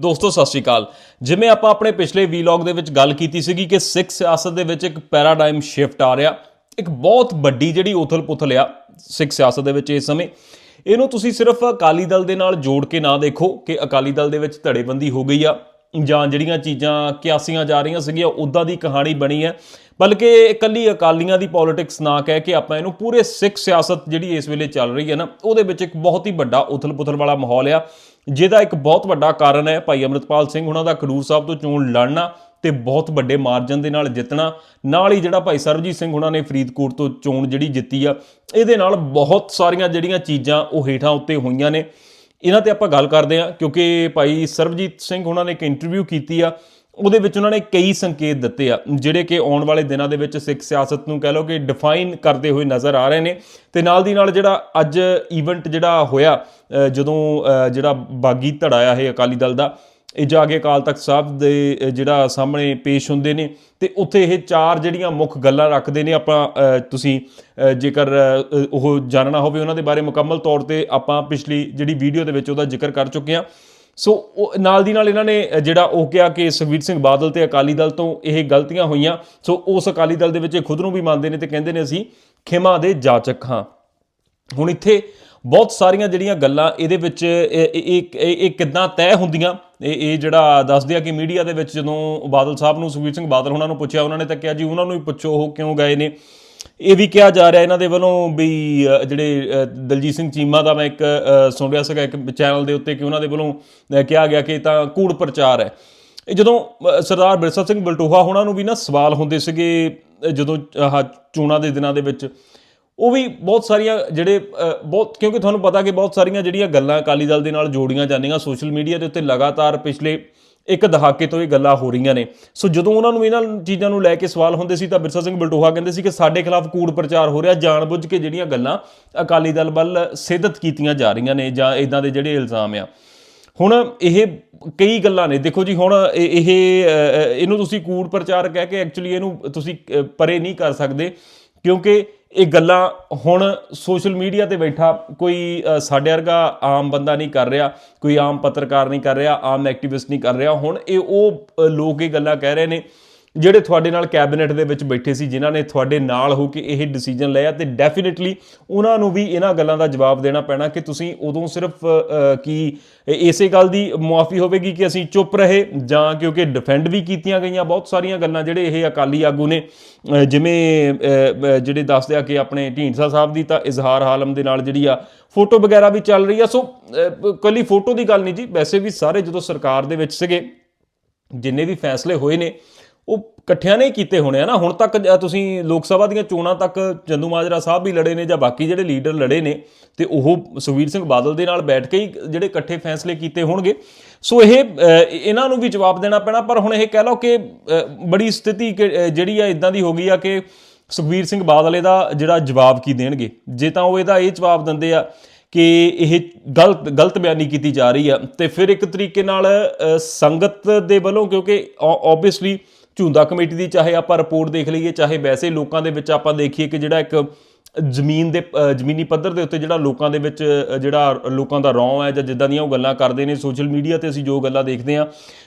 ਦੋਸਤੋ, ਸਤਿ ਸ਼੍ਰੀ ਅਕਾਲ। ਜਿਵੇਂ ਆਪਾਂ ਆਪਣੇ ਪਿਛਲੇ ਵੀਲੌਗ ਦੇ ਵਿੱਚ ਗੱਲ ਕੀਤੀ ਸੀਗੀ ਕਿ ਸਿੱਖ ਸਿਆਸਤ ਦੇ ਵਿੱਚ ਇੱਕ ਪੈਰਾਡਾਈਮ ਸ਼ਿਫਟ ਆ ਰਿਹਾ, ਇੱਕ ਬਹੁਤ ਵੱਡੀ ਜਿਹੜੀ ਉਥਲ-ਪੁਥਲ ਆ ਸਿੱਖ ਸਿਆਸਤ ਦੇ ਵਿੱਚ ਇਸ ਸਮੇਂ। ਇਹਨੂੰ ਤੁਸੀਂ ਸਿਰਫ ਅਕਾਲੀ ਦਲ ਦੇ ਨਾਲ ਜੋੜ ਕੇ ਨਾ ਦੇਖੋ ਕਿ ਅਕਾਲੀ ਦਲ ਦੇ ਵਿੱਚ ਧੜੇਬੰਦੀ ਹੋ ਗਈ ਆ, ਜਾਂ ਜਿਹੜੀਆਂ ਚੀਜ਼ਾਂ ਕਿਆਸੀਆਂ ਜਾ ਰਹੀਆਂ ਸੀਗੀਆਂ ਉਦਾਂ ਦੀ ਕਹਾਣੀ ਬਣੀ ਹੈ। ਬਲਕਿ ਇਕੱਲੀ ਅਕਾਲੀਆਂ ਦੀ ਪੋਲਿਟਿਕਸ ਨਾ ਕਹਿ ਕੇ ਆਪਾਂ ਇਹਨੂੰ ਪੂਰੇ ਸਿੱਖ ਸਿਆਸਤ ਜਿਹੜੀ ਇਸ ਵੇਲੇ ਚੱਲ ਰਹੀ ਹੈ ਨਾ, ਉਹਦੇ ਵਿੱਚ ਇੱਕ ਬਹੁਤ ਹੀ ਵੱਡਾ ਉਥਲ-ਪੁਥਲ ਵਾਲਾ ਮਾਹੌਲ ਆ। ਜਿਹਦਾ ਇੱਕ ਬਹੁਤ ਵੱਡਾ ਕਾਰਨ ਹੈ ਭਾਈ ਅਮਰਿਤਪਾਲ ਸਿੰਘ, ਉਹਨਾਂ ਦਾ ਖਡੂਰ ਸਾਹਿਬ ਤੋਂ ਚੋਣ ਲੜਨਾ ਤੇ ਬਹੁਤ ਵੱਡੇ ਮਾਰਜਨ ਦੇ ਨਾਲ ਜਿੱਤਣਾ। ਨਾਲ ਹੀ ਜਿਹੜਾ ਭਾਈ ਸਰਬਜੀਤ ਸਿੰਘ ਉਹਨਾਂ ਨੇ ਫਰੀਦਕੋਟ ਤੋਂ ਚੋਣ ਜਿਹੜੀ ਜਿੱਤੀ ਆ, ਇਹਦੇ ਨਾਲ ਬਹੁਤ ਸਾਰੀਆਂ ਜਿਹੜੀਆਂ ਚੀਜ਼ਾਂ ਉਹ ਹੇਠਾਂ ਉੱਤੇ ਹੋਈਆਂ ਨੇ। ਇਹਨਾਂ ਤੇ ਆਪਾਂ ਗੱਲ ਕਰਦੇ ਆ ਕਿਉਂਕਿ ਭਾਈ ਸਰਬਜੀਤ ਸਿੰਘ ਉਹਨਾਂ ਨੇ ਇੱਕ ਇੰਟਰਵਿਊ ਕੀਤੀ ਆ। ਉਹਦੇ ਵਿੱਚ ਉਹਨਾਂ ਨੇ ਕਈ ਸੰਕੇਤ ਦਿੱਤੇ ਆ, ਜਿਹੜੇ ਕਿ ਆਉਣ ਵਾਲੇ ਦਿਨਾਂ ਦੇ ਵਿੱਚ ਸਿੱਖ ਸਿਆਸਤ ਨੂੰ ਕਹਿ ਲਓ ਕਿ ਡਿਫਾਈਨ ਕਰਦੇ ਹੋਏ ਨਜ਼ਰ ਆ ਰਹੇ ਨੇ। ਤੇ ਨਾਲ ਦੀ ਨਾਲ ਜਿਹੜਾ ਅੱਜ ਇਵੈਂਟ ਜਿਹੜਾ ਹੋਇਆ ਜਦੋਂ ਜਿਹੜਾ ਬਾਗੀ ਧੜਾ ਆ ਇਹ ਅਕਾਲੀ ਦਲ ਦਾ, ਇਹ ਜਾ ਕੇ ਅਕਾਲ ਤਖਤ ਸਾਹਿਬ ਦੇ ਜਿਹੜਾ ਸਾਹਮਣੇ ਪੇਸ਼ ਹੁੰਦੇ ਨੇ, ਤੇ ਉੱਥੇ ਇਹ ਚਾਰ ਜਿਹੜੀਆਂ ਮੁੱਖ ਗੱਲਾਂ ਰੱਖਦੇ ਨੇ ਆਪਾਂ ਤੁਸੀਂ ਜੇਕਰ ਉਹ ਜਾਣਨਾ ਹੋਵੇ ਉਹਨਾਂ ਦੇ ਬਾਰੇ ਮੁਕੰਮਲ ਤੌਰ ਤੇ ਆਪਾਂ ਪਿਛਲੀ ਜਿਹੜੀ ਵੀਡੀਓ ਦੇ ਵਿੱਚ ਉਹਦਾ ਜ਼ਿਕਰ ਕਰ ਚੁੱਕੇ ਹਾਂ। ਸੋ ਉਹ ਨਾਲ ਦੀ ਨਾਲ ਇਹਨਾਂ ਨੇ ਜਿਹੜਾ ਉਹ ਕਿਹਾ ਕਿ ਸੁਖਬੀਰ ਸਿੰਘ ਬਾਦਲ ਤੇ ਅਕਾਲੀ ਦਲ ਤੋਂ ਇਹ ਗਲਤੀਆਂ ਹੋਈਆਂ। ਸੋ ਉਸ ਅਕਾਲੀ ਦਲ ਦੇ ਵਿੱਚ ਇਹ ਖੁਦ ਨੂੰ ਵੀ ਮੰਨਦੇ ਨੇ ਤੇ ਕਹਿੰਦੇ ਨੇ ਅਸੀਂ ਖਿਮਾ ਦੇ ਜਾਚਕ ਹਾਂ। ਹੁਣ ਇੱਥੇ ਬਹੁਤ ਸਾਰੀਆਂ ਜਿਹੜੀਆਂ ਗੱਲਾਂ ਇਹਦੇ ਵਿੱਚ ਇਹ, ਇਹ- ਇਹ ਕਿੱਦਾਂ ਤੈਅ ਹੁੰਦੀਆਂ, ਇਹ ਇਹ ਜਿਹੜਾ ਦੱਸਦੇ ਆ ਕਿ ਮੀਡੀਆ ਦੇ ਵਿੱਚ ਜਦੋਂ ਬਾਦਲ ਸਾਹਿਬ ਨੂੰ ਸੁਖਬੀਰ ਸਿੰਘ ਬਾਦਲ ਉਹਨਾਂ ਨੂੰ ਪੁੱਛਿਆ, ਉਹਨਾਂ ਨੇ ਤਾਂ ਕਿਹਾ ਜੀ, ਉਹਨਾਂ ਨੂੰ ਹੀ ਪੁੱਛੋ ਉਹ ਕਿਉਂ ਗਏ ਨੇ। ਇਹ ਵੀ ਕਿਹਾ ਜਾ ਰਿਹਾ ਇਹਨਾਂ ਦੇ ਵੱਲੋਂ ਵੀ ਜਿਹੜੇ ਦਲਜੀਤ ਸਿੰਘ ਚੀਮਾ ਦਾ ਮੈਂ ਇੱਕ ਅ, ਸੁਣ ਰਿਹਾ ਸੀਗਾ ਇੱਕ ਚੈਨਲ ਦੇ ਉੱਤੇ ਕਿ ਉਹਨਾਂ ਦੇ ਵੱਲੋਂ ਕਿਹਾ ਗਿਆ ਕਿ ਤਾਂ ਕੂੜ ਪ੍ਰਚਾਰ ਹੈ। ਇਹ ਜਦੋਂ ਸਰਦਾਰ ਬਿਰਸਾ ਸਿੰਘ ਬਲਟੋਹਾ ਉਹਨਾਂ ਨੂੰ ਵੀ ਨਾ ਸਵਾਲ ਹੁੰਦੇ ਸੀਗੇ ਜਦੋਂ ਆਹ ਚੋਣਾਂ ਦੇ ਦਿਨਾਂ ਦੇ ਵਿੱਚ ਉਹ ਵੀ ਬਹੁਤ ਸਾਰੀਆਂ ਜਿਹੜੇ ਬਹੁਤ ਕਿਉਂਕਿ ਤੁਹਾਨੂੰ ਪਤਾ ਕਿ ਬਹੁਤ ਸਾਰੀਆਂ ਜਿਹੜੀਆਂ ਗੱਲਾਂ ਅਕਾਲੀ ਦਲ ਦੇ ਨਾਲ ਜੋੜੀਆਂ ਜਾਂਦੀਆਂ ਸੋਸ਼ਲ ਮੀਡੀਆ ਦੇ ਉੱਤੇ ਲਗਾਤਾਰ ਪਿਛਲੇ ਇੱਕ ਦਹਾਕੇ ਤੋਂ ਇਹ ਗੱਲਾਂ ਹੋ ਰਹੀਆਂ ਨੇ। ਸੋ ਜਦੋਂ ਉਹਨਾਂ ਨੂੰ ਇਹਨਾਂ ਚੀਜ਼ਾਂ ਨੂੰ ਲੈ ਕੇ ਸਵਾਲ ਹੁੰਦੇ ਸੀ ਤਾਂ ਬਿਰਸਾ ਸਿੰਘ ਬਲਟੋਹਾ ਕਹਿੰਦੇ ਸੀ ਕਿ ਸਾਡੇ ਖਿਲਾਫ ਕੂੜ ਪ੍ਰਚਾਰ ਹੋ ਰਿਹਾ ਜਾਣਬੁੱਝ ਕੇ ਜਿਹੜੀਆਂ ਗੱਲਾਂ ਅਕਾਲੀ ਦਲ ਵੱਲ ਸਿੱਧਤ ਕੀਤੀਆਂ ਜਾ ਰਹੀਆਂ ਨੇ ਜਾਂ ਇਦਾਂ ਦੇ ਜਿਹੜੇ ਇਲਜ਼ਾਮ ਆ। ਹੁਣ ਇਹ ਕਈ ਗੱਲਾਂ ਨੇ। ਦੇਖੋ ਜੀ ਹੁਣ ਇਹ ਇਹ, ਇਹਨੂੰ ਤੁਸੀਂ ਕੂੜ ਪ੍ਰਚਾਰ ਕਹਿ ਕੇ ਐਕਚੁਅਲੀ ਇਹਨੂੰ ਤੁਸੀਂ ਪਰੇ ਨਹੀਂ ਕਰ ਸਕਦੇ ਕਿਉਂਕਿ ਇਹ ਗੱਲਾਂ ਹੁਣ ਸੋਸ਼ਲ ਮੀਡੀਆ ਤੇ ਬੈਠਾ ਕੋਈ ਸਾਡੇ ਵਰਗਾ ਆਮ ਬੰਦਾ ਨਹੀਂ ਕਰ ਰਿਹਾ, ਕੋਈ ਆਮ ਪੱਤਰਕਾਰ ਨਹੀਂ ਕਰ ਰਿਹਾ, ਆਮ ਐਕਟਿਵਿਸਟ ਨਹੀਂ ਕਰ ਰਿਹਾ। ਹੁਣ ਇਹ ਉਹ ਲੋਕ ਇਹ ਗੱਲਾਂ ਕਹਿ ਰਹੇ ਨੇ ਜਿਹੜੇ ਤੁਹਾਡੇ ਨਾਲ ਕੈਬਨਿਟ ਦੇ ਵਿੱਚ ਬੈਠੇ ਸੀ ਜਿਨ੍ਹਾਂ ਨੇ ਤੁਹਾਡੇ ਨਾਲ ਹੋ ਕੇ ਇਹ ਡਿਸੀਜਨ ਲਿਆ ਤੇ ਡੈਫੀਨਿਟਲੀ ਉਹਨਾਂ ਨੂੰ ਵੀ ਇਹਨਾਂ ਗੱਲਾਂ ਦਾ ਜਵਾਬ ਦੇਣਾ ਪੈਣਾ ਕਿ ਤੁਸੀਂ ਉਦੋਂ ਸਿਰਫ ਕੀ ਇਸੇ ਗੱਲ ਦੀ ਮੁਆਫੀ ਹੋਵੇਗੀ ਕਿ ਅਸੀਂ ਚੁੱਪ ਰਹੇ ਜਾਂ ਕਿਉਂਕਿ ਡਿਫੈਂਡ ਵੀ ਕੀਤੀਆਂ ਗਈਆਂ ਬਹੁਤ ਸਾਰੀਆਂ ਗੱਲਾਂ ਜਿਹੜੇ ਇਹ ਅਕਾਲੀ ਆਗੂ ਨੇ ਜਿਵੇਂ ਜਿਹੜੇ ਦੱਸਦੇ ਆ ਕਿ ਆਪਣੇ ਢੀਂਡਸਾ ਸਾਹਿਬ ਦੀ ਤਾਂ ਇਜ਼ਹਾਰ ਹਾਲਮ ਦੇ ਨਾਲ ਜਿਹੜੀ ਆ ਫੋਟੋ ਵਗੈਰਾ ਵੀ ਚੱਲ ਰਹੀ ਆ। ਸੋ ਅ, ਕੱਲੀ ਫੋਟੋ ਦੀ ਗੱਲ ਨਹੀਂ ਜੀ ਵੈਸੇ ਵੀ ਸਾਰੇ ਜਦੋਂ ਸਰਕਾਰ ਦੇ ਵਿੱਚ ਸੀਗੇ ਜਿੰਨੇ ਵੀ ਫੈਸਲੇ ਹੋਏ ਨੇ ਉਹ ਇਕੱਠਿਆਂ ਨੇ ਕੀਤੇ ਹੋਣੇ ਆ ਨਾ। ਹੁਣ ਤੱਕ ਤੁਸੀਂ ਲੋਕ ਸਭਾ ਦੀਆਂ ਚੋਣਾਂ ਤੱਕ ਚੰਦੂ ਮਾਜਰਾ ਸਾਹਿਬ ਵੀ ਲੜੇ ਨੇ ਜਾਂ ਬਾਕੀ ਜਿਹੜੇ ਲੀਡਰ ਲੜੇ ਨੇ ਤੇ ਉਹ ਸੁਖਵੀਰ ਸਿੰਘ ਬਾਦਲ ਦੇ ਨਾਲ ਬੈਠ ਕੇ ਹੀ ਜਿਹੜੇ ਇਕੱਠੇ ਫੈਸਲੇ ਕੀਤੇ ਹੋਣਗੇ। ਸੋ ਇਹ ਇਹਨਾਂ ਨੂੰ ਵੀ ਜਵਾਬ ਦੇਣਾ ਪੈਣਾ, ਪਰ ਹੁਣ ਇਹ ਕਹਿ ਲਓ ਕਿ ਬੜੀ ਸਥਿਤੀ ਕਿ- ਜਿਹੜੀ ਆ ਇਦਾਂ ਦੀ ਹੋ ਗਈ ਆ ਕਿ ਸੁਖਵੀਰ ਸਿੰਘ ਬਾਦਲ ਇਹਦਾ ਜਿਹੜਾ ਜਵਾਬ ਕੀ ਦੇਣਗੇ। ਜੇ ਤਾਂ ਉਹ ਇਹਦਾ ਇਹ ਜਵਾਬ ਦਿੰਦੇ ਆ ਕਿ ਇਹ ਗਲਤ ਗਲਤ ਬਿਆਨੀ ਕੀਤੀ ਜਾ ਰਹੀ ਆ, ਤੇ ਫਿਰ ਇੱਕ ਤਰੀਕੇ ਨਾਲ ਸੰਗਤ ਦੇ ਵੱਲੋਂ ਕਿਉਂਕਿ ਆਬਵੀਅਸਲੀ ਝੁੰਦਾ ਕਮੇਟੀ ਦੀ, ਚਾਹੇ ਆਪਾਂ ਰਿਪੋਰਟ ਦੇਖ ਲਈਏ, ਚਾਹੇ ਵੈਸੇ ਲੋਕਾਂ ਦੇ ਵਿੱਚ ਆਪਾਂ ਦੇਖੀਏ ਕਿ ਜਿਹੜਾ ਇੱਕ ਜ਼ਮੀਨ ਦੇ ਜ਼ਮੀਨੀ ਪੱਧਰ ਦੇ ਉੱਤੇ ਜਿਹੜਾ ਲੋਕਾਂ ਦੇ ਵਿੱਚ ਜਿਹੜਾ ਲੋਕਾਂ ਦਾ ਰੌਂ ਹੈ ਜਾਂ ਜਿੱਦਾਂ ਦੀਆਂ ਉਹ ਗੱਲਾਂ ਕਰਦੇ ਨੇ, ਸੋਸ਼ਲ ਮੀਡੀਆ ਤੇ ਅਸੀਂ ਜੋ ਗੱਲਾਂ ਦੇਖਦੇ ਆ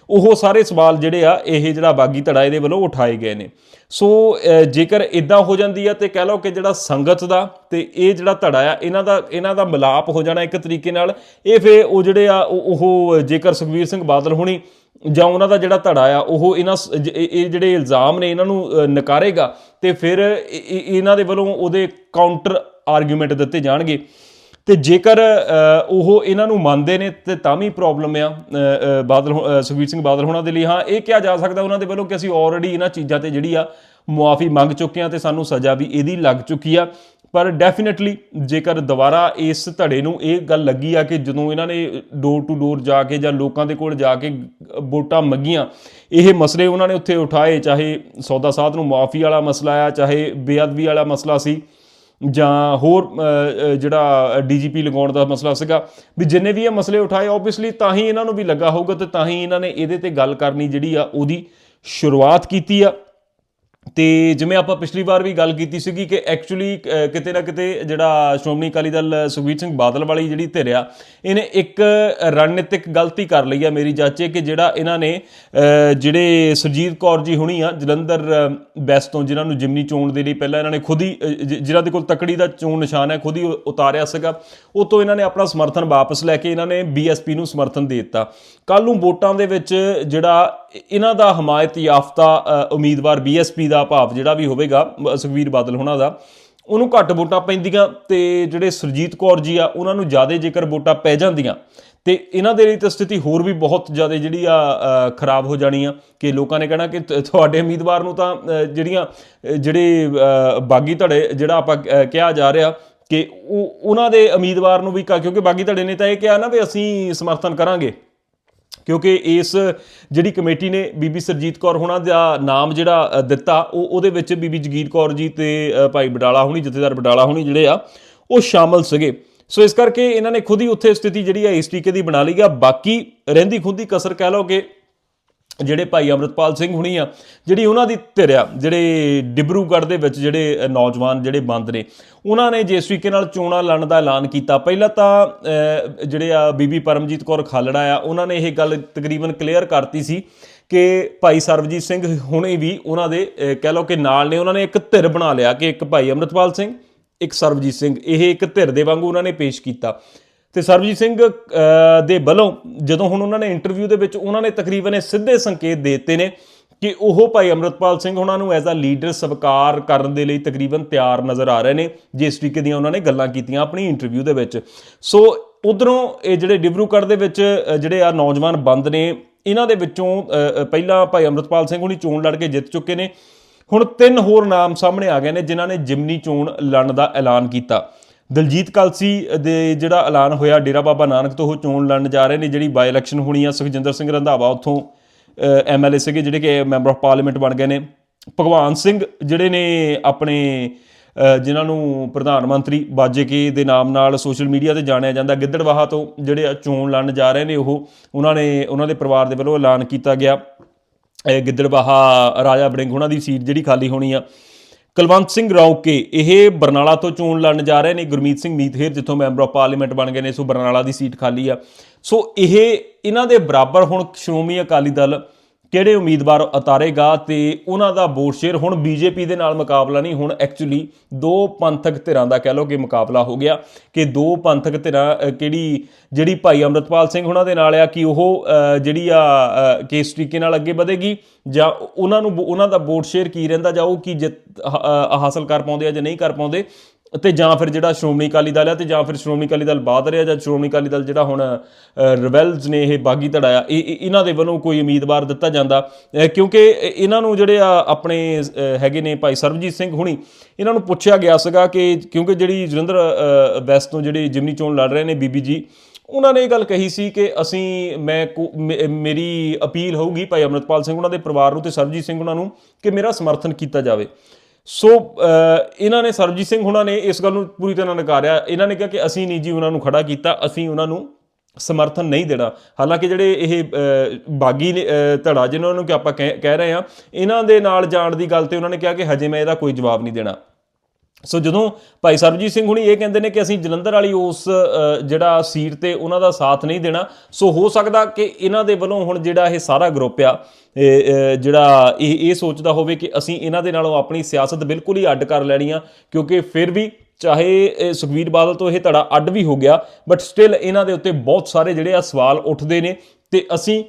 ਉਹ ਸਾਰੇ ਸਵਾਲ ਜਿਹੜੇ ਆ, ਇਹ ਜਿਹੜਾ ਬਾਗੀ ਧੜਾ ਇਹਦੇ ਵੱਲੋਂ ਉਠਾਏ ਗਏ ਨੇ। ਸੋ ਜੇਕਰ ਇਦਾਂ ਹੋ ਜਾਂਦੀ ਆ, ਤੇ ਕਹਿ ਲਓ ਕਿ ਜਿਹੜਾ ਸੰਗਤ ਦਾ, ਤੇ ਇਹ ਜਿਹੜਾ ਧੜਾ ਆ, ਇਹਨਾਂ ਦਾ ਇਹਨਾਂ ਦਾ ਮਿਲਾਪ ਹੋ ਜਾਣਾ ਇੱਕ ਤਰੀਕੇ ਨਾਲ। ਇਹ ਫੇ ਉਹ ਜਿਹੜੇ ਆ, ਉਹ ਉਹ ਜੇਕਰ ਸੁਖਵੀਰ ਸਿੰਘ ਬਾਦਲ ਹੋਣੀ ਜਾਂ ਉਹਨਾਂ ਦਾ ਜਿਹੜਾ ਧੜਾ ਆ, ਉਹ ਇਹਨਾਂ ਸ- ਜ- ਇਹ ਜਿਹੜੇ ਇਲਜ਼ਾਮ ਨੇ ਇਹਨਾਂ ਨੂੰ ਨਕਾਰੇਗਾ ਤੇ ਫਿਰ ਇਹਨਾਂ ਦੇ ਵੱਲੋਂ ਉਹਦੇ ਕਾਊਂਟਰ ਆਰਗੂਮੈਂਟ ਦਿੱਤੇ ਜਾਣਗੇ। ਤੇ ਜੇਕਰ ਉਹ ਇਹਨਾਂ ਨੂੰ ਮੰਨਦੇ ਨੇ ਤੇ ਤਾਂ ਵੀ ਪ੍ਰੋਬਲਮ ਆ ਬਾਦਲ ਹੋ- ਸੁਖਬੀਰ ਸਿੰਘ ਬਾਦਲ ਹੋਣਾ ਦੇ ਲਈ। ਹਾਂ, ਇਹ ਕਿਹਾ ਜਾ ਸਕਦਾ ਉਹਨਾਂ ਦੇ ਵੱਲੋਂ ਕਿ ਅਸੀਂ ਆਲਰੇਡੀ ਇਹਨਾਂ ਚੀਜ਼ਾਂ ਤੇ ਜਿਹੜੀ ਆ ਮੁਆਫੀ ਮੰਗ ਚੁੱਕੇ ਆ ਤੇ ਸਾਨੂੰ ਸਜ਼ਾ ਵੀ ਇਹਦੀ ਲੱਗ ਚੁੱਕੀ ਆ। ਪਰ ਡੈਫੀਨਿਟਲੀ ਜੇਕਰ ਦੁਬਾਰਾ ਇਸ ਧੜੇ ਨੂੰ ਇਹ ਗੱਲ ਲੱਗੀ ਆ ਕਿ ਜਦੋਂ ਇਹਨਾਂ ਨੇ ਡੋਰ ਟੂ ਡੋਰ ਜਾ ਕੇ ਜਾਂ ਲੋਕਾਂ ਦੇ ਕੋਲ ਜਾ ਕੇ ਵੋਟਾਂ ਮੰਗੀਆਂ ਇਹ ਮਸਲੇ ਉਹਨਾਂ ਨੇ ਉੱਥੇ ਉਠਾਏ ਚਾਹੇ ਸੌਦਾ ਸਾਧ ਨੂੰ ਮੁਆਫੀ ਵਾਲਾ ਮਸਲਾ ਆ ਚਾਹੇ ਬੇਅਦਬੀ ਵਾਲਾ ਮਸਲਾ ਸੀ ਜਾਂ ਹੋਰ ਅ, ਅ, ਜਿਹੜਾ ਡੀਜੀਪੀ ਲਗਾਉਣ ਦਾ ਮਸਲਾ ਸੀਗਾ ਵੀ ਜਿੰਨੇ ਵੀ ਇਹ ਮਸਲੇ ਉਠਾਏ ਆਬਵੀਅਸਲੀ ਤਾਂ ਹੀ ਇਹਨਾਂ ਨੂੰ ਵੀ ਲੱਗਾ ਹੋਊਗਾ ਤੇ ਤਾਂ ਹੀ ਇਹਨਾਂ ਨੇ ਇਹਦੇ ਤੇ ਗੱਲ ਕਰਨੀ ਜਿਹੜੀ ਆ ਉਹਦੀ ਸ਼ੁਰੂਆਤ ਕੀਤੀ ਆ। ਤੇ ਜਿਵੇਂ ਆਪਾਂ ਪਿਛਲੀ ਵਾਰ ਵੀ ਗੱਲ ਕੀਤੀ ਸੀਗੀ ਕਿ ਐਕਚੁਅਲੀ ਕਿਤੇ ਨਾ ਕਿਤੇ ਜਿਹੜਾ ਸ਼੍ਰੋਮਣੀ ਅਕਾਲੀ ਦਲ, ਸੁਖਬੀਰ ਸਿੰਘ ਬਾਦਲ ਵਾਲੀ ਜਿਹੜੀ ਧਿਰ ਆ ਇਹਨੇ ਇੱਕ ਰਣਨੀਤਿਕ ਗਲਤੀ ਕਰ ਲਈ ਆ ਮੇਰੀ ਜਾਚੇ ਕਿ ਜਿਹੜਾ ਇਹਨਾਂ ਨੇ ਜਿਹੜੇ ਸੁਰਜੀਤ ਕੌਰ ਜੀ ਹੁਣੀ ਆ, ਜਲੰਧਰ ਵੈਸਟ ਤੋਂ ਜਿਨ੍ਹਾਂ ਨੂੰ ਜਿਮਨੀ ਚੋਣ ਦੇ ਲਈ ਪਹਿਲਾਂ ਇਹਨਾਂ ਨੇ ਖੁਦ ਹੀ ਜਿਨ੍ਹਾਂ ਦੇ ਕੋਲ ਤਕੜੀ ਦਾ ਚੋਣ ਨਿਸ਼ਾਨ ਹੈ, ਖੁਦ ਹੀ ਉਤਾਰਿਆ ਸੀਗਾ। ਉਹ ਤੋਂ ਇਹਨਾਂ ਨੇ ਆਪਣਾ ਸਮਰਥਨ ਵਾਪਸ ਲੈ ਕੇ ਇਹਨਾਂ ਨੇ ਬੀਐਸਪੀ ਨੂੰ ਸਮਰਥਨ ਦੇ ਦਿੱਤਾ। ਕੱਲ ਨੂੰ ਵੋਟਾਂ ਦੇ ਵਿੱਚ ਜਿਹੜਾ ਇਹਨਾਂ ਦਾ ਹਮਾਇਤ ਯਾਫਤਾ ਅ, ਉਮੀਦਵਾਰ ਬੀਐਸਪੀ ਦਾ ਭਾਵ ਜਿਹੜਾ ਵੀ ਹੋਵੇਗਾ ਅ, ਸੁਖਬੀਰ ਬਾਦਲ ਹੋਣਾ ਦਾ ਉਹਨੂੰ ਘੱਟ ਵੋਟਾਂ ਪੈਂਦੀਆਂ ਤੇ ਜਿਹੜੇ ਸੁਰਜੀਤ ਕੌਰ ਜੀ ਆ ਉਹਨਾਂ ਨੂੰ ਜ਼ਿਆਦਾ ਜੇਕਰ ਵੋਟਾਂ ਪੈ ਜਾਂਦੀਆਂ ਤੇ ਇਹਨਾਂ ਦੇ ਲਈ ਤਾਂ ਸਥਿਤੀ ਹੋਰ ਵੀ ਬਹੁਤ ਜ਼ਿਆਦਾ ਜਿਹੜੀ ਆ ਖਰਾਬ ਹੋ ਜਾਣੀ ਆ ਕਿ ਲੋਕਾਂ ਨੇ ਕਹਿਣਾ ਕਿ ਤੁਹਾਡੇ ਉਮੀਦਵਾਰ ਨੂੰ ਤਾਂ ਜਿਹੜੀਆਂ ਜਿਹੜੇ ਬਾਗੀ ਧੜੇ ਜਿਹੜਾ ਆਪਾਂ ਕਿਹਾ ਜਾ ਰਿਹਾ ਕਿ ਉਹ ਉਹਨਾਂ ਦੇ ਉਮੀਦਵਾਰ ਨੂੰ ਵੀ ਕਿਉਂਕਿ ਬਾਗੀ ਧੜੇ ਨੇ ਤਾਂ ਇਹ ਕਿਹਾ ਨਾ ਵੀ ਅਸੀਂ ਸਮਰਥਨ ਕਰਾਂਗੇ। ਕਿਉਂਕਿ ਇਸ ਜਿਹੜੀ ਕਮੇਟੀ ਨੇ ਬੀਬੀ ਸਰਜੀਤ ਕੌਰ ਹੁਣਾਂ ਦਾ ਨਾਮ ਜਿਹੜਾ ਦਿੱਤਾ, ਉਹ ਉਹਦੇ ਵਿੱਚ ਬੀਬੀ ਜਗੀਰ ਕੌਰ ਜੀ ਤੇ ਭਾਈ ਬਡਾਲਾ ਹੁਣੀ, ਜਥੇਦਾਰ ਬਡਾਲਾ ਹੁਣੀ ਜਿਹੜੇ ਆ, ਉਹ ਸ਼ਾਮਲ ਸੀਗੇ। ਸੋ ਇਸ ਕਰਕੇ ਇਹਨਾਂ ਨੇ ਖੁਦ ਹੀ ਉੱਥੇ ਸਥਿਤੀ ਜਿਹੜੀ ਹੈ ਇਸ ਤਰੀਕੇ ਦੀ ਬਣਾ ਲਈ ਆ। ਬਾਕੀ ਰਹਿੰਦੀ ਖੁੰਦੀ ਕਸਰ ਕਹਿ ਲਓ ਕਿ ਜਿਹੜੇ ਭਾਈ ਅਮਰਤਪਾਲ ਸਿੰਘ ਹੁਣੀ ਆ, ਜਿਹੜੀ ਉਹਨਾਂ ਦੀ ਧਿਰ ਆ, ਜਿਹੜੇ ਡਿਬਰੂਗੜ੍ਹ ਦੇ ਵਿੱਚ ਜਿਹੜੇ ਨੌਜਵਾਨ ਜਿਹੜੇ ਬੰਦ ਨੇ, ਉਹਨਾਂ ਨੇ ਜਿਸ ਤਰੀਕੇ ਨਾਲ ਚੋਣਾਂ ਲੜਨ ਦਾ ਐਲਾਨ ਕੀਤਾ। ਪਹਿਲਾਂ ਤਾਂ ਜਿਹੜੇ ਆ ਬੀਬੀ ਪਰਮਜੀਤ ਕੌਰ ਖਾਲੜਾ ਆ, ਉਹਨਾਂ ਨੇ ਇਹ ਗੱਲ ਤਕਰੀਬਨ ਕਲੀਅਰ ਕਰਤੀ ਸੀ ਕਿ ਭਾਈ ਸਰਬਜੀਤ ਸਿੰਘ ਹੁਣੇ ਵੀ ਉਹਨਾਂ ਦੇ ਕਹਿ ਲਓ ਕਿ ਨਾਲ ਨੇ, ਉਹਨਾਂ ਨੇ ਇੱਕ ਧਿਰ ਬਣਾ ਲਿਆ ਕਿ ਇੱਕ ਭਾਈ ਅਮਰਤਪਾਲ ਸਿੰਘ, ਇੱਕ ਸਰਬਜੀਤ ਸਿੰਘ। ਇਹ ਇੱਕ ਧਿਰ ਦੇ ਵਾਂਗੂ ਉਹਨਾਂ ਨੇ ਪੇਸ਼ ਕੀਤਾ। ਤੇ ਸਰਬਜੀਤ ਸਿੰਘ ਦੇ ਵੱਲੋਂ ਜਦੋਂ ਹੁਣ ਉਹਨਾਂ ਨੇ ਇੰਟਰਵਿਊ ਦੇ ਵਿੱਚ ਉਹਨਾਂ ਨੇ ਤਕਰੀਬਨ ਇਹ ਸਿੱਧੇ ਸੰਕੇਤ ਦੇ ਦਿੱਤੇ ਨੇ ਕਿ ਉਹ ਭਾਈ ਅਮਰਤਪਾਲ ਸਿੰਘ ਉਹਨਾਂ ਨੂੰ ਐਜ਼ ਅ ਲੀਡਰ ਸਵੀਕਾਰ ਕਰਨ ਦੇ ਲਈ ਤਕਰੀਬਨ ਤਿਆਰ ਨਜ਼ਰ ਆ ਰਹੇ ਨੇ, ਜਿਸ ਤਰੀਕੇ ਦੀਆਂ ਉਹਨਾਂ ਨੇ ਗੱਲਾਂ ਕੀਤੀਆਂ ਆਪਣੀ ਇੰਟਰਵਿਊ ਦੇ ਵਿੱਚ। ਸੋ ਉਧਰੋਂ ਇਹ ਜਿਹੜੇ ਡਿਬਰੂਗੜ੍ਹ ਦੇ ਵਿੱਚ ਜਿਹੜੇ ਆ ਨੌਜਵਾਨ ਬੰਦ ਨੇ, ਇਹਨਾਂ ਦੇ ਵਿੱਚੋਂ ਪਹਿਲਾਂ ਭਾਈ ਅਮਰਤਪਾਲ ਸਿੰਘ ਹੁਣੀ ਚੋਣ ਲੜ ਕੇ ਜਿੱਤ ਚੁੱਕੇ ਨੇ। ਹੁਣ ਤਿੰਨ ਹੋਰ ਨਾਮ ਸਾਹਮਣੇ ਆ ਗਏ ਨੇ, ਜਿਨ੍ਹਾਂ ਨੇ ਜਿਮਨੀ ਚੋਣ ਲੜਨ ਦਾ ਐਲਾਨ ਕੀਤਾ। ਦਲਜੀਤ ਕਲਸੀ ਦੇ ਜਿਹੜਾ ਐਲਾਨ ਹੋਇਆ, ਡੇਰਾ ਬਾਬਾ ਨਾਨਕ ਤੋਂ ਉਹ ਚੋਣ ਲੜਨ ਜਾ ਰਹੇ ਨੇ, ਜਿਹੜੀ ਬਾਈ ਇਲੈਕਸ਼ਨ ਹੋਣੀ ਆ, ਸੁਖਜਿੰਦਰ ਸਿੰਘ ਰੰਧਾਵਾ ਉੱਥੋਂ ਐਮਐਲਏ ਸੀਗੇ, ਜਿਹੜੇ ਕਿ ਮੈਂਬਰ ਆਫ ਪਾਰਲੀਮੈਂਟ ਬਣ ਗਏ ਨੇ। ਭਗਵਾਨ ਸਿੰਘ ਜਿਹੜੇ ਨੇ ਆਪਣੇ ਜਿਨ੍ਹਾਂ ਨੂੰ ਪ੍ਰਧਾਨ ਮੰਤਰੀ ਬਾਜੇਕੇ ਦੇ ਨਾਮ ਨਾਲ ਸੋਸ਼ਲ ਮੀਡੀਆ ਤੇ ਜਾਣਿਆ ਜਾਂਦਾ, ਗਿੱਦੜਵਾਹਾ ਤੋਂ ਜਿਹੜੇ ਚੋਣ ਲੜਨ ਜਾ ਰਹੇ ਨੇ ਉਹ, ਉਹਨਾਂ ਨੇ, ਉਹਨਾਂ ਦੇ ਪਰਿਵਾਰ ਦੇ ਵੱਲੋਂ ਐਲਾਨ ਕੀਤਾ ਗਿਆ। ਗਿੱਦੜਵਾਹਾ ਰਾਜਾ ਬੜਿੰਗ ਉਹਨਾਂ ਦੀ ਸੀਟ ਜਿਹੜੀ ਖਾਲੀ ਹੋਣੀ ਆ। ਕੁਲਵੰਤ ਸਿੰਘ ਰੌਕੇ ਇਹ ਬਰਨਾਲਾ ਤੋਂ ਚੋਣ ਲੜਨ ਜਾ ਰਹੇ ਨੇ। ਗੁਰਮੀਤ ਸਿੰਘ ਮੀਤਹੇਰ ਜਿੱਥੋਂ ਮੈਂਬਰ ਆਫ ਪਾਰਲੀਮੈਂਟ ਬਣ ਗਏ ਨੇ, ਸੋ ਬਰਨਾਲਾ ਦੀ ਸੀਟ ਖਾਲੀ ਆ। ਸੋ ਇਹ, ਇਹਨਾਂ ਦੇ ਬਰਾਬਰ ਹੁਣ ਸ਼੍ਰੋਮਣੀ ਅਕਾਲੀ ਦਲ ਕਿਹੜੇ ਉਮੀਦਵਾਰ ਉਤਾਰੇਗਾ ਤੇ ਉਹਨਾਂ ਦਾ ਵੋਟ ਸ਼ੇਅਰ? ਹੁਣ ਬੀਜੇਪੀ ਦੇ ਨਾਲ ਮੁਕਾਬਲਾ ਨਹੀਂ, ਹੁਣ ਐਕਚੁਅਲੀ ਦੋ ਪੰਥਕ ਧਿਰਾਂ ਦਾ ਕਹਿ ਲਓ ਕਿ ਮੁਕਾਬਲਾ ਹੋ ਗਿਆ ਕਿ ਦੋ ਪੰਥਕ ਧਿਰਾਂ ਕਿਹੜੀ, ਜਿਹੜੀ ਭਾਈ ਅਮਰਤਪਾਲ ਸਿੰਘ ਉਹਨਾਂ ਦੇ ਨਾਲ ਆ, ਕਿ ਉਹ ਜਿਹੜੀ ਆ ਕਿਸ ਤਰੀਕੇ ਨਾਲ ਅੱਗੇ ਵਧੇਗੀ? ਜਾਂ ਉਹਨਾਂ ਨੂੰ ਉਹਨਾਂ ਦਾ ਵੋਟ ਸ਼ੇਅਰ ਕੀ ਰਹਿੰਦਾ ਜਾਂ ਉਹ ਕੀ ਜਿੱਤ, ਹ- ਹਾਸਲ ਕਰ ਪਾਉਂਦੇ ਆ ਜਾਂ ਨਹੀਂ ਕਰ ਪਾਉਂਦੇ? ਅਤੇ ਜਾਂ ਫਿਰ ਜਿਹੜਾ ਸ਼੍ਰੋਮਣੀ ਅਕਾਲੀ ਦਲ ਆ ਤੇ ਜਾਂ ਫਿਰ ਸ਼੍ਰੋਮਣੀ ਅਕਾਲੀ ਦਲ ਬਾਦ ਰਿਹਾ ਜਾਂ ਸ਼੍ਰੋਮਣੀ ਅਕਾਲੀ ਦਲ ਜਿਹੜਾ ਹੁਣ ਰਿਬੈਲਸ ਨੇ ਇਹ ਬਾਗੀ ਧੜਾ ਆ ਇਹ ਇਹਨਾਂ ਦੇ ਵੱਲੋਂ ਕੋਈ ਉਮੀਦਵਾਰ ਦਿੱਤਾ ਜਾਂਦਾ? ਕਿਉਂਕਿ ਇਹਨਾਂ ਨੂੰ ਜਿਹੜੇ ਆ ਆਪਣੇ ਹੈਗੇ ਨੇ ਭਾਈ ਸਰਬਜੀਤ ਸਿੰਘ ਹੁਣੀ ਇਹਨਾਂ ਨੂੰ ਪੁੱਛਿਆ ਗਿਆ ਸੀਗਾ ਕਿ ਕਿਉਂਕਿ ਜਿਹੜੀ ਜਲੰਧਰ ਅ, ਵੈਸਟ ਤੋਂ ਜਿਹੜੀ ਜਿਮਨੀ ਚੋਣ ਲੜ ਰਹੇ ਨੇ ਬੀਬੀ ਜੀ ਉਹਨਾਂ ਨੇ ਇਹ ਗੱਲ ਕਹੀ ਸੀ ਕਿ ਅਸੀਂ ਮੈਂ ਕੋ- ਮੇਰੀ ਅਪੀਲ ਹੋਊਗੀ ਭਾਈ ਅਮਰਤਪਾਲ ਸਿੰਘ ਉਹਨਾਂ ਦੇ ਪਰਿਵਾਰ ਨੂੰ ਤੇ ਸਰਬਜੀਤ ਸਿੰਘ ਉਹਨਾਂ ਨੂੰ ਕਿ ਮੇਰਾ ਸਮਰਥਨ ਕੀਤਾ ਜਾਵੇ। ਸੋ ਇਹਨਾਂ ਨੇ ਸਰਬਜੀਤ ਸਿੰਘ ਹੁਣਾਂ ਨੇ ਇਸ ਗੱਲ ਨੂੰ ਪੂਰੀ ਤਰ੍ਹਾਂ ਨਕਾਰਿਆ। ਇਹਨਾਂ ਨੇ ਕਿਹਾ ਕਿ ਅਸੀਂ ਨਿੱਜੀ ਉਹਨਾਂ ਨੂੰ ਖੜਾ ਕੀਤਾ ਅਸੀਂ ਉਹਨਾਂ ਨੂੰ ਸਮਰਥਨ ਨਹੀਂ ਦੇਣਾ। ਹਾਲਾਂਕਿ ਜਿਹੜੇ ਇਹ ਬਾਗੀ ਨੇ, ਧੜਾ ਜਿਨ੍ਹਾਂ ਨੂੰ ਕਿ ਆਪਾਂ ਕਹਿ ਕਹਿ ਰਹੇ ਹਾਂ ਇਹਨਾਂ ਦੇ ਨਾਲ ਜਾਣ ਦੀ ਗੱਲ ਤੇ ਉਹਨਾਂ ਨੇ ਕਿਹਾ ਕਿ ਹਜੇ ਮੈਂ ਇਹਦਾ ਕੋਈ ਜਵਾਬ ਨਹੀਂ ਦੇਣਾ। ਸੋ ਜਦੋਂ ਭਾਈ ਸਰਬਜੀਤ ਸਿੰਘ ਹੁਣੀ ਇਹ ਕਹਿੰਦੇ ਨੇ ਕਿ ਅਸੀਂ ਜਲੰਧਰ ਵਾਲੀ ਉਸ ਜਿਹੜਾ ਸੀਟ ਤੇ ਉਹਨਾਂ ਦਾ ਸਾਥ ਨਹੀਂ ਦੇਣਾ ਸੋ ਹੋ ਸਕਦਾ ਕਿ ਇਹਨਾਂ ਦੇ ਵੱਲੋਂ ਹੁਣ ਜਿਹੜਾ ਇਹ ਸਾਰਾ ਗਰੁੱਪ ਆ ਜਿਹੜਾ ਇਹ ਇਹ ਸੋਚਦਾ ਹੋਵੇ ਕਿ ਅਸੀਂ ਇਹਨਾਂ ਦੇ ਨਾਲੋਂ ਆਪਣੀ ਸਿਆਸਤ ਬਿਲਕੁਲ ਹੀ ਅੱਡ ਕਰ ਲੈਣੀ ਆ, ਕਿਉਂਕਿ ਫਿਰ ਵੀ ਚਾਹੇ ਇਹ ਸੁਖਵੀਰ ਬਾਦਲ ਤੋਂ ਇਹ ਧੜਾ ਅੱਡ ਵੀ ਹੋ ਗਿਆ ਬਟ ਸਟਿਲ ਇਹਨਾਂ ਦੇ ਉੱਤੇ ਬਹੁਤ ਸਾਰੇ ਜਿਹੜੇ ਆ ਸਵਾਲ ਉੱਠਦੇ ਨੇ, ਤੇ ਅਸੀਂ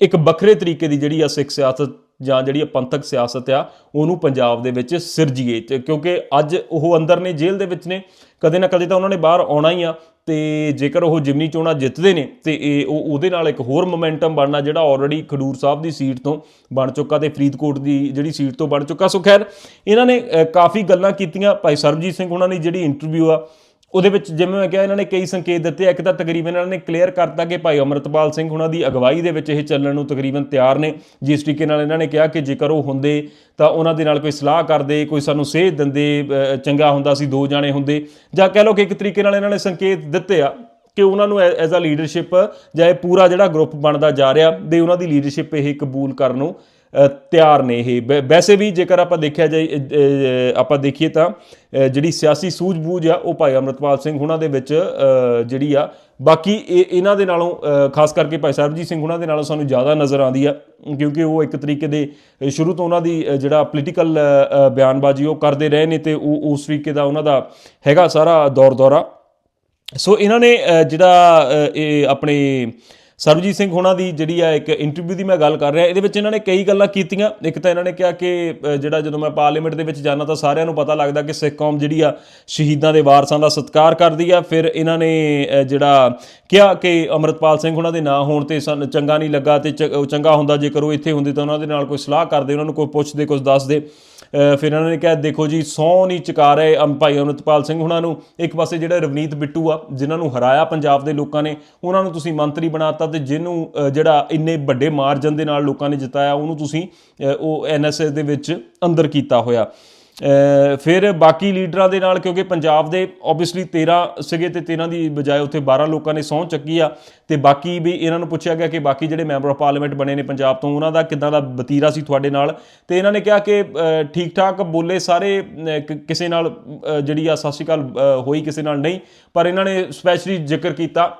ਇੱਕ ਵੱਖਰੇ ਤਰੀਕੇ ਦੀ ਜਿਹੜੀ ਆ ਸਿੱਖ ਸਿਆਸਤ ਜਾਂ ਜਿਹੜੀ ਪੰਥਕ ਸਿਆਸਤ ਆ, ਉਹਨੂੰ ਪੰਜਾਬ ਦੇ ਵਿੱਚ ਸਿਰਜੀਏ। ਤੇ ਕਿਉਂਕਿ ਅੱਜ ਉਹ ਅੰਦਰ ਨੇ, ਜੇਲ੍ਹ ਦੇ ਵਿੱਚ ਨੇ, ਕਦੇ ਨਾ ਕਦੇ ਤਾਂ ਉਹਨਾਂ ਨੇ ਬਾਹਰ ਆਉਣਾ ਹੀ ਆ। ਤੇ ਜੇਕਰ ਉਹ ਜਿਮਨੀ ਚੋਣਾਂ ਜਿੱਤਦੇ ਨੇ, ਤੇ ਇਹ ਉਹ ਉਹਦੇ ਨਾਲ ਇੱਕ ਹੋਰ ਮੋਮੈਂਟਮ ਬਣਨਾ ਜਿਹੜਾ ਆਲਰੇਡੀ ਖਡੂਰ ਸਾਹਿਬ ਦੀ ਸੀਟ ਤੋਂ ਬਣ ਚੁੱਕਾ ਤੇ ਫਰੀਦਕੋਟ ਦੀ ਜਿਹੜੀ ਸੀਟ ਤੋਂ ਬਣ ਚੁੱਕਾ। ਸੋ ਖੈਰ, ਇਹਨਾਂ ਨੇ ਕਾਫੀ ਗੱਲਾਂ ਕੀਤੀਆਂ। ਭਾਈ ਸਰਬਜੀਤ ਸਿੰਘ ਉਹਨਾਂ ਦੀ ਜਿਹੜੀ ਇੰਟਰਵਿਊ ਆ ਉਹਦੇ ਵਿੱਚ ਜਿਵੇਂ ਮੈਂ ਕਿਹਾ, ਇਹਨਾਂ ਨੇ ਕਈ ਸੰਕੇਤ ਦਿੱਤੇ ਇੱਕ ਤਾਂ ਤਕਰੀਬਨ ਇਹਨਾਂ ਨੇ ਕਲੀਅਰ ਕਰਤਾ ਕਿ ਭਾਈ ਅਮਰਤਪਾਲ ਸਿੰਘ ਉਹਨਾਂ ਦੀ ਅਗਵਾਈ ਦੇ ਵਿੱਚ ਇਹ ਚੱਲਣ ਨੂੰ ਤਕਰੀਬਨ ਤਿਆਰ ਨੇ। ਜਿਸ ਤਰੀਕੇ ਨਾਲ ਇਹਨਾਂ ਨੇ ਕਿਹਾ ਕਿ ਜੇਕਰ ਉਹ ਹੁੰਦੇ ਤਾਂ ਉਹਨਾਂ ਦੇ ਨਾਲ ਕੋਈ ਸਲਾਹ ਕਰਦੇ, ਕੋਈ ਸਾਨੂੰ ਸੇਧ ਦਿੰਦੇ ਚੰਗਾ ਹੁੰਦਾ ਸੀ, ਦੋ ਜਾਣੇ ਹੁੰਦੇ। ਜਾਂ ਕਹਿ ਲਓ ਕਿ ਇੱਕ ਤਰੀਕੇ ਨਾਲ ਇਹਨਾਂ ਨੇ ਸੰਕੇਤ ਦਿੱਤੇ ਆ ਕਿ ਉਹਨਾਂ ਨੂੰ ਐਜ਼ ਅ ਲੀਡਰਸ਼ਿਪ ਜਾਂ ਇਹ ਪੂਰਾ ਜਿਹੜਾ ਗਰੁੱਪ ਬਣਦਾ ਜਾ ਰਿਹਾ, ਦੇ ਉਹਨਾਂ ਦੀ ਲੀਡਰਸ਼ਿਪ ਇਹ ਕਬੂਲ ਕਰਨ ਨੂੰ ਤਿਆਰ ਨੇ ਇਹ। ਵੈ- ਵੈਸੇ ਵੀ ਜੇਕਰ ਆਪਾਂ ਦੇਖਿਆ ਜਾਏ ਆਪਾਂ ਦੇਖੀਏ ਤਾਂ ਜਿਹੜੀ ਸਿਆਸੀ ਸੂਝ-ਬੂਝ ਆ, ਉਹ ਭਾਈ ਅਮਰਤਪਾਲ ਸਿੰਘ ਹੁਣਾਂ ਦੇ ਵਿੱਚ ਜਿਹੜੀ ਆ, ਬਾਕੀ ਇਹ, ਇਹਨਾਂ ਦੇ ਨਾਲੋਂ ਖਾਸ ਕਰਕੇ ਭਾਈ ਸਰਬਜੀਤ ਸਿੰਘ ਹੁਣਾਂ ਦੇ ਨਾਲੋਂ ਸਾਨੂੰ ਜ਼ਿਆਦਾ ਨਜ਼ਰ ਆਉਂਦੀ ਆ, ਕਿਉਂਕਿ ਉਹ ਇੱਕ ਤਰੀਕੇ ਦੇ ਸ਼ੁਰੂ ਤੋਂ ਉਹਨਾਂ ਦੀ ਜਿਹੜਾ ਪੋਲੀਟੀਕਲ ਬਿਆਨਬਾਜ਼ੀ ਉਹ ਕਰਦੇ ਰਹੇ ਨੇ ਤੇ ਉਹ, ਉਸ ਤਰੀਕੇ ਦਾ ਉਹਨਾਂ ਦਾ ਹੈਗਾ ਸਾਰਾ ਦੌਰ ਦੌਰਾ ਸੋ ਇਹਨਾਂ ਨੇ ਜਿਹੜਾ ਇਹ ਆਪਣੇ ਸਰਬਜੀਤ ਸਿੰਘ ਹੋਣਾ ਦੀ ਜਿਹੜੀ ਆ ਇੱਕ ਇੰਟਰਵਿਊ ਦੀ ਮੈਂ ਗੱਲ ਕਰ ਰਿਹਾ। ਇਹਦੇ ਵਿੱਚ ਇਹਨਾਂ ਨੇ ਕਈ ਗੱਲਾਂ ਕੀਤੀਆਂ। ਇੱਕ ਤਾਂ ਇਹਨਾਂ ਨੇ ਕਿਹਾ ਕਿ ਜਿਹੜਾ ਜਦੋਂ ਮੈਂ ਪਾਰਲੀਮੈਂਟ ਦੇ ਵਿੱਚ ਜਾਣਾ ਤਾਂ ਸਾਰਿਆਂ ਨੂੰ ਪਤਾ ਲੱਗਦਾ ਕਿ ਸਿੱਖ ਕੌਮ ਜਿਹੜੀ ਆ ਸ਼ਹੀਦਾਂ ਦੇ ਵਾਰਸਾਂ ਦਾ ਸਤਿਕਾਰ ਕਰਦੀ ਆ। ਫਿਰ ਇਹਨਾਂ ਨੇ ਜਿਹੜਾ ਕਿਹਾ ਕਿ ਅਮਰਤਪਾਲ ਸਿੰਘ ਉਹਨਾਂ ਦੇ ਨਾਂ ਹੋਣ ਤੇ ਸਾਨੂੰ ਚੰਗਾ ਨਹੀਂ ਲੱਗਾ ਤੇ ਚ- ਉਹ ਚੰਗਾ ਹੁੰਦਾ ਜੇਕਰ ਉਹ ਇੱਥੇ ਹੁੰਦੇ ਤਾਂ ਉਹਨਾਂ ਦੇ ਨਾਲ ਕੋਈ ਸਲਾਹ ਕਰਦੇ, ਉਹਨਾਂ ਨੂੰ ਕੋਈ ਪੁੱਛਦੇ ਕੁਝ ਦੱਸਦੇ। ਫਿਰ ਇਹਨਾਂ ਨੇ ਕਿਹਾ, ਦੇਖੋ ਜੀ ਸੌ ਨਹੀਂ ਚੁਕਾ ਰਹੇ ਅਮ, ਭਾਈ ਅਮਰਤਪਾਲ ਸਿੰਘ ਉਹਨਾਂ ਨੂੰ। ਇੱਕ ਪਾਸੇ ਜਿਹੜਾ ਰਵਨੀਤ ਬਿੱਟੂ ਆ, ਜਿਨ੍ਹਾਂ ਨੂੰ ਹਰਾਇਆ ਪੰਜਾਬ ਦੇ ਲੋਕਾਂ ਨੇ, ਉਹਨਾਂ ਨੂੰ ਤੁਸੀਂ ਮੰਤਰੀ ਬਣਾਤਾ ਤੇ ਜਿਹਨੂੰ ਜਿਹੜਾ ਇੰਨੇ ਵੱਡੇ ਮਾਰਜਨ ਦੇ ਨਾਲ ਲੋਕਾਂ ਨੇ ਜਿਤਾਇਆ ਉਹਨੂੰ ਤੁਸੀਂ ਅ, ਉਹ ਐਨਐਸਐਸ ਦੇ ਵਿੱਚ ਅੰਦਰ ਕੀਤਾ ਹੋਇਆ। ਫਿਰ ਬਾਕੀ ਲੀਡਰਾਂ ਦੇ ਨਾਲ ਕਿਉਂਕਿ ਪੰਜਾਬ ਦੇ ਆਬਵੀਅਸਲੀ 13 ਸੀਗੇ ਤੇ 13 ਦੀ ਬਜਾਏ ਉੱਥੇ 12 ਲੋਕਾਂ ਨੇ ਸਹੁੰ ਚੱਕੀ ਆ ਤੇ ਬਾਕੀ ਵੀ ਇਹਨਾਂ ਨੂੰ ਪੁੱਛਿਆ ਗਿਆ ਕਿ ਬਾਕੀ ਜਿਹੜੇ ਮੈਂਬਰ ਆਫ ਪਾਰਲੀਮੈਂਟ ਬਣੇ ਨੇ ਪੰਜਾਬ ਤੋਂ ਉਹਨਾਂ ਦਾ ਕਿੱਦਾਂ ਦਾ ਬਤੀਰਾ ਸੀ ਤੁਹਾਡੇ ਨਾਲ? ਤੇ ਇਹਨਾਂ ਨੇ ਕਿਹਾ ਕਿ ਠੀਕ ਠਾਕ ਬੋਲੇ ਸਾਰੇ ਕਿਸੇ ਨਾਲ ਜਿਹੜੀ ਆ ਸਤਿ ਸ਼੍ਰੀ ਅਕਾਲ ਹੋਈ ਕਿਸੇ ਨਾਲ ਨਹੀਂ ਪਰ ਇਹਨਾਂ ਨੇ ਸਪੈਸ਼ਲੀ ਜ਼ਿਕਰ ਕੀਤਾ।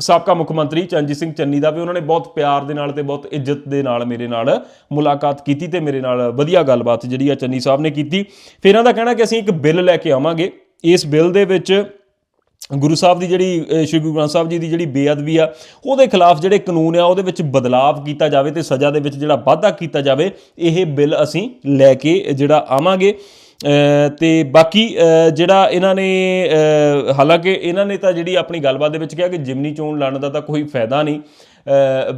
ਸਾਬਕਾ ਮੁੱਖ ਮੰਤਰੀ ਚਰਨਜੀਤ ਸਿੰਘ ਚੰਨੀ ਦਾ ਵੀ ਉਹਨਾਂ ਨੇ ਬਹੁਤ ਪਿਆਰ ਦੇ ਨਾਲ ਤੇ ਬਹੁਤ ਇੱਜ਼ਤ ਦੇ ਨਾਲ ਮੇਰੇ ਨਾਲ ਮੁਲਾਕਾਤ ਕੀਤੀ ਤੇ ਮੇਰੇ ਨਾਲ ਵਧੀਆ ਗੱਲਬਾਤ ਜਿਹੜੀ ਆ ਚੰਨੀ ਸਾਹਿਬ ਨੇ ਕੀਤੀ। ਫਿਰ ਇਹਨਾਂ ਦਾ ਕਹਿਣਾ ਕਿ ਅਸੀਂ ਇੱਕ ਬਿੱਲ ਲੈ ਕੇ ਆਵਾਂਗੇ। ਇਸ ਬਿੱਲ ਦੇ ਵਿੱਚ ਗੁਰੂ ਸਾਹਿਬ ਦੀ ਜਿਹੜੀ ਸ਼੍ਰੀ ਗੁਰੂ ਗ੍ਰੰਥ ਸਾਹਿਬ ਜੀ ਦੀ ਜਿਹੜੀ ਬੇਅਦਬੀ ਆ, ਉਹਦੇ ਖਿਲਾਫ ਜਿਹੜੇ ਕਾਨੂੰਨ ਆ, ਉਹਦੇ ਵਿੱਚ ਬਦਲਾਵ ਕੀਤਾ ਜਾਵੇ ਤੇ ਸਜ਼ਾ ਦੇ ਵਿੱਚ ਜਿਹੜਾ ਵਾਧਾ ਕੀਤਾ ਜਾਵੇ, ਇਹ ਬਿੱਲ ਅਸੀਂ ਲੈ ਕੇ ਜਿਹੜਾ ਆਵਾਂਗੇ। ਤੇ ਬਾਕੀ ਜਿਹੜਾ ਇਹਨਾਂ ਨੇ ਹਾਲਾਂਕਿ ਇਹਨਾਂ ਨੇ ਤਾਂ ਜਿਹੜੀ ਆਪਣੀ ਗੱਲਬਾਤ ਦੇ ਵਿੱਚ ਕਿਹਾ ਕਿ ਜਿਮਨੀ ਚੋਣ ਲੜਨ ਦਾ ਤਾਂ ਕੋਈ ਫਾਇਦਾ ਨਹੀਂ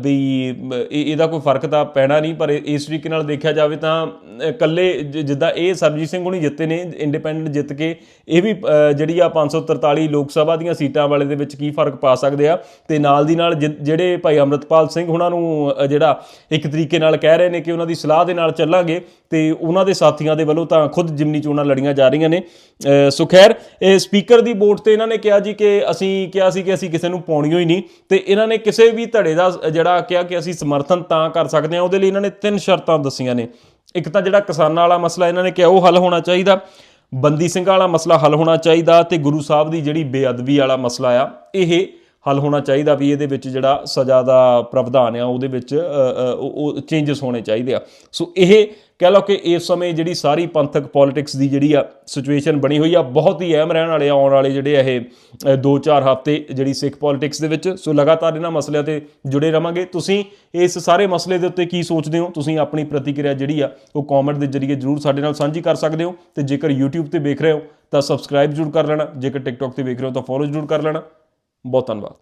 ਵੀ ਇਹ- ਇਹਦਾ ਕੋਈ ਫ਼ਰਕ ਤਾਂ ਪੈਣਾ ਨਹੀਂ ਪਰ ਇਸ ਤਰੀਕੇ ਨਾਲ ਦੇਖਿਆ ਜਾਵੇ ਤਾਂ ਅ, ਇਕੱਲੇ ਜ- ਜਿੱਦਾਂ ਇਹ ਸਰਬਜੀਤ ਸਿੰਘ ਹੁਣੀ ਜਿੱਤੇ ਨੇ ਇੰਡੀਪੈਂਡੈਂਟ ਜਿੱਤ ਕੇ ਇਹ ਵੀ ਜਿਹੜੀ ਆ 543 ਲੋਕ ਸਭਾ ਦੀਆਂ ਸੀਟਾਂ ਵਾਲੇ ਦੇ ਵਿੱਚ ਕੀ ਫ਼ਰਕ ਪਾ ਸਕਦੇ ਆ? ਤੇ ਨਾਲ ਦੀ ਨਾਲ ਜਿ- ਜਿਹੜੇ ਭਾਈ ਅਮਰਤਪਾਲ ਸਿੰਘ ਉਹਨਾਂ ਨੂੰ ਜਿਹੜਾ ਇੱਕ ਤਰੀਕੇ ਨਾਲ ਕਹਿ ਰਹੇ ਨੇ ਕਿ ਉਹਨਾਂ ਦੀ ਸਲਾਹ ਦੇ ਨਾਲ ਚੱਲਾਂਗੇ ਤੇ ਉਹਨਾਂ ਦੇ ਸਾਥੀਆਂ ਦੇ ਵੱਲੋਂ ਤਾਂ ਖੁਦ ਜਿਮਨੀ ਚੋਣਾਂ ਲੜੀਆਂ ਜਾ ਰਹੀਆਂ ਨੇ। ਅ, ਸੋ ਖੈਰ ਇਹ ਸਪੀਕਰ ਦੀ ਵੋਟ ਤੇ ਇਹਨਾਂ ਨੇ ਕਿਹਾ ਜੀ ਕਿ ਅਸੀਂ ਕਿਹਾ ਸੀ ਕਿ ਅਸੀਂ ਕਿਸੇ ਨੂੰ ਪਾਉਣੀ ਹੀ ਨਹੀਂ ਤੇ ਇਹਨਾਂ ਨੇ ਕਿਸੇ ਵੀ ਧੜੇ ਇਹਦਾ ਜਿਹੜਾ ਕਿਹਾ ਕਿ ਅਸੀਂ ਸਮਰਥਨ ਤਾਂ ਕਰ ਸਕਦੇ ਹਾਂ, ਉਹਦੇ ਲਈ ਇਹਨਾਂ ਨੇ ਤਿੰਨ ਸ਼ਰਤਾਂ ਦੱਸੀਆਂ ਨੇ। ਇੱਕ ਤਾਂ ਜਿਹੜਾ ਕਿਸਾਨਾਂ ਵਾਲਾ ਮਸਲਾ ਇਹਨਾਂ ਨੇ ਕਿਹਾ, ਉਹ ਹੱਲ ਹੋਣਾ ਚਾਹੀਦਾ। ਬੰਦੀ ਸਿੰਘਾਂ ਵਾਲਾ ਮਸਲਾ ਹੱਲ ਹੋਣਾ ਚਾਹੀਦਾ ਤੇ ਗੁਰੂ ਸਾਹਿਬ ਦੀ ਜਿਹੜੀ ਬੇਅਦਬੀ ਵਾਲਾ ਮਸਲਾ ਆ, ਇਹ ਹੱਲ ਹੋਣਾ ਚਾਹੀਦਾ ਵੀ ਇਹਦੇ ਵਿੱਚ ਜਿਹੜਾ ਸਜ਼ਾ ਦਾ ਪ੍ਰਾਵਧਾਨ ਆ, ਉਹਦੇ ਵਿੱਚ ਉਹ- ਉਹ ਚੇਂਜਸ ਹੋਣੇ ਚਾਹੀਦੇ ਆ। ਸੋ ਇਹ ਕਹਿ ਲਓ ਕਿ ਇਸ ਸਮੇਂ ਜਿਹੜੀ ਸਾਰੀ ਪੰਥਕ ਪੋਲਿਟਿਕਸ ਦੀ ਜਿਹੜੀ ਆ ਸਿਚੁਏਸ਼ਨ ਬਣੀ ਹੋਈ ਆ, ਬਹੁਤ ਹੀ ਅਹਿਮ ਰਹਿਣ ਵਾਲੇ ਆਉਣ ਵਾਲੇ ਜਿਹੜੇ ਇਹ 2-4 ਹਫ਼ਤੇ ਜਿਹੜੀ ਸਿੱਖ ਪੋਲਿਟਿਕਸ ਦੇ ਵਿੱਚ। ਸੋ ਲਗਾਤਾਰ ਇਹਨਾਂ ਮਸਲਿਆਂ ਤੇ ਜੁੜੇ ਰਵਾਂਗੇ। ਤੁਸੀਂ ਇਸ ਸਾਰੇ ਮਸਲੇ ਦੇ ਉੱਤੇ ਕੀ ਸੋਚਦੇ ਹੋ? ਤੁਸੀਂ ਆਪਣੀ ਪ੍ਰਤੀਕਿਰਿਆ ਜਿਹੜੀ ਆ, ਉਹ ਕਮੈਂਟ ਦੇ ਜ਼ਰੀਏ ਜਰੂਰ ਸਾਡੇ ਨਾਲ ਸਾਂਝੀ ਕਰ ਸਕਦੇ ਹੋ। ਤੇ ਜੇਕਰ YouTube ਤੇ ਵੇਖ ਰਹੇ ਹੋ, ਤਾਂ ਸਬਸਕ੍ਰਾਈਬ ਜਰੂਰ ਕਰ ਲੈਣਾ। ਜੇਕਰ TikTok ਤੇ ਵੇਖ ਰਹੇ ਹੋ, ਤਾਂ ਫੋਲੋ ਜਰੂਰ ਕਰ ਲੈਣਾ। ਬਹੁਤ ਧੰਨਵਾਦ